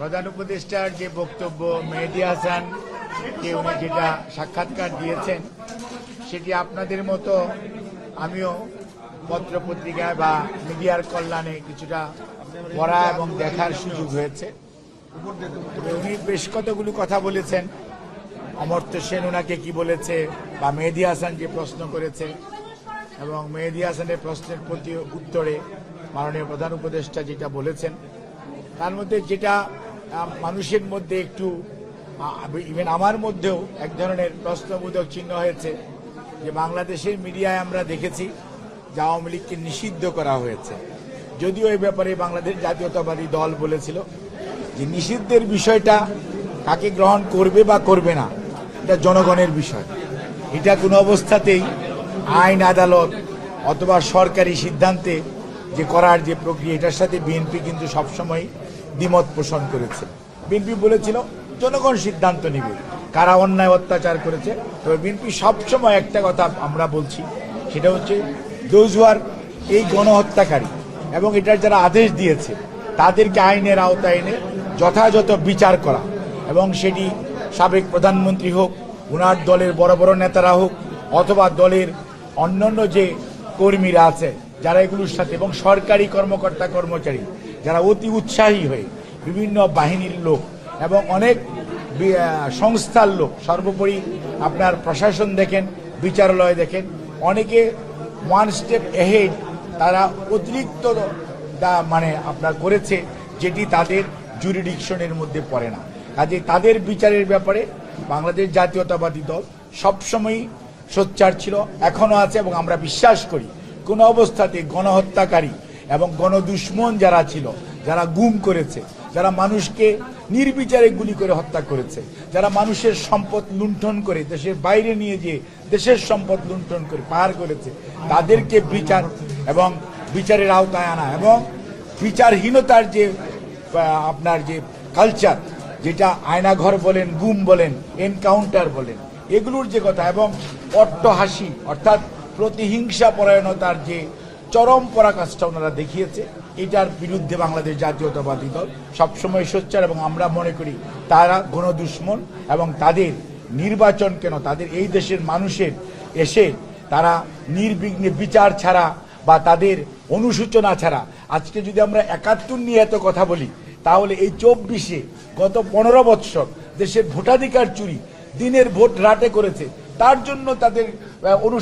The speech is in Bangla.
প্রধান উপদেষ্টার যে বক্তব্য মেহেদি হাসান কে উনি যেটা সাক্ষাৎকার দিয়েছেন, সেটি আপনাদের মতো আমিও পত্র পত্রিকায় বা মিডিয়ার কল্যাণে কিছুটা পড়া এবং দেখার সুযোগ হয়েছে। উনি বেশ কতগুলো কথা বলেছেন। অমর্ত্য সেন ওনাকে কি বলেছে বা মেহেদি হাসান যে প্রশ্ন করেছে এবং মেহেদি হাসানের প্রশ্নের প্রতি উত্তরে মাননীয় প্রধান উপদেষ্টা যেটা বলেছেন, তার মধ্যে যেটা মানুষের মধ্যে একটু ইভেন আমার মধ্যেও এক ধরনের প্রশ্নবোধক চিহ্ন হয়েছে যে বাংলাদেশের মিডিয়ায় আমরা দেখেছি যে আওয়ামী লীগকে নিষিদ্ধ করা হয়েছে। যদিও এই ব্যাপারে বাংলাদেশ জাতীয়তাবাদী দল বলেছিল যে নিষিদ্ধের বিষয়টা কাকে গ্রহণ করবে বা করবে না, এটা জনগণের বিষয়। এটা কোনো অবস্থাতেই আইন, আদালত অথবা সরকারি সিদ্ধান্তে যে করার যে প্রক্রিয়া, এটার সাথে বিএনপি কিন্তু সবসময় দ্বিমত পোষণ করেছে। বিএনপি বলেছিল, জনগণ সিদ্ধান্ত নেবে, কারা অন্যায় অত্যাচার করেছে। তবে বিএনপি সবসময় একটা কথা আমরা বলছি, সেটা হচ্ছে দোজুয়ার এই গণহত্যাকারী এবং এটার যারা আদেশ দিয়েছে, তাদেরকে আইনের আওতায় এনে যথাযথ বিচার করা এবং সেটি সাবেক প্রধানমন্ত্রী হোক ওনার দলের বড় বড় নেতারা হোক, অথবা দলের অন্যান্য যে কর্মীরা আছে যারা এগুলোর সাথে, এবং সরকারি কর্মকর্তা কর্মচারী, যারা অতি উৎসাহী হয়ে বিভিন্ন বাহিনীর লোক এবং অনেক সংস্থার লোক, সর্বোপরি আপনার প্রশাসন দেখেন, বিচারালয় দেখেন, অনেকে ওয়ান স্টেপ এহেড তারা অতিরিক্ত মানে আপনার করেছে যেটি তাদের জুরিডিকশনের মধ্যে পড়ে না। কাজে তাদের বিচারের ব্যাপারে বাংলাদেশ জাতীয়তাবাদী দল সবসময়ই সোচ্চার ছিল, এখনও আছে এবং আমরা বিশ্বাস করি। কোন অবস্থাতে গণহত্যাকারী এবং গণদুশ্মন যারা ছিল, যারা গুম করেছে, যারা মানুষকে নির্বিচারে গুলি করে হত্যা করেছে, যারা মানুষের সম্পদ লুণ্ঠন করে, দেশের বাইরে নিয়ে যেয়ে দেশের সম্পদ লুণ্ঠন করে পাহাড় করেছে, তাদেরকে বিচার এবং বিচারের আওতায় আনা এবং বিচারহীনতার যে আপনার যে কালচার যেটা আয়নাঘর বলেন, গুম বলেন এনকাউন্টার বলেন, এগুলোর যে কথা এবং অট্টহাসি, অর্থাৎ প্রতিহিংসা পরায়ণতার যে চরম পরাকাষ্ঠা ওনারা দেখিয়েছে, এটার বিরুদ্ধে বাংলাদেশ জাতীয়তাবাদী দল সবসময় সোচ্চার এবং আমরা মনে করি তারা গণদুশ্মন এবং তাদের নির্বাচন কেন, তাদের এই দেশের মানুষের এসে তারা নির্বিঘ্নে বিচার ছাড়া বা তাদের অনুসূচনা ছাড়া। আজকে যদি আমরা একাত্তর নিয়ে এত কথা বলি, তাহলে এই চব্বিশে গত পনেরো বৎসর দেশের ভোটাধিকার চুরি দিনের ভোট রাটে করেছে, তার জন্য তাদের অনু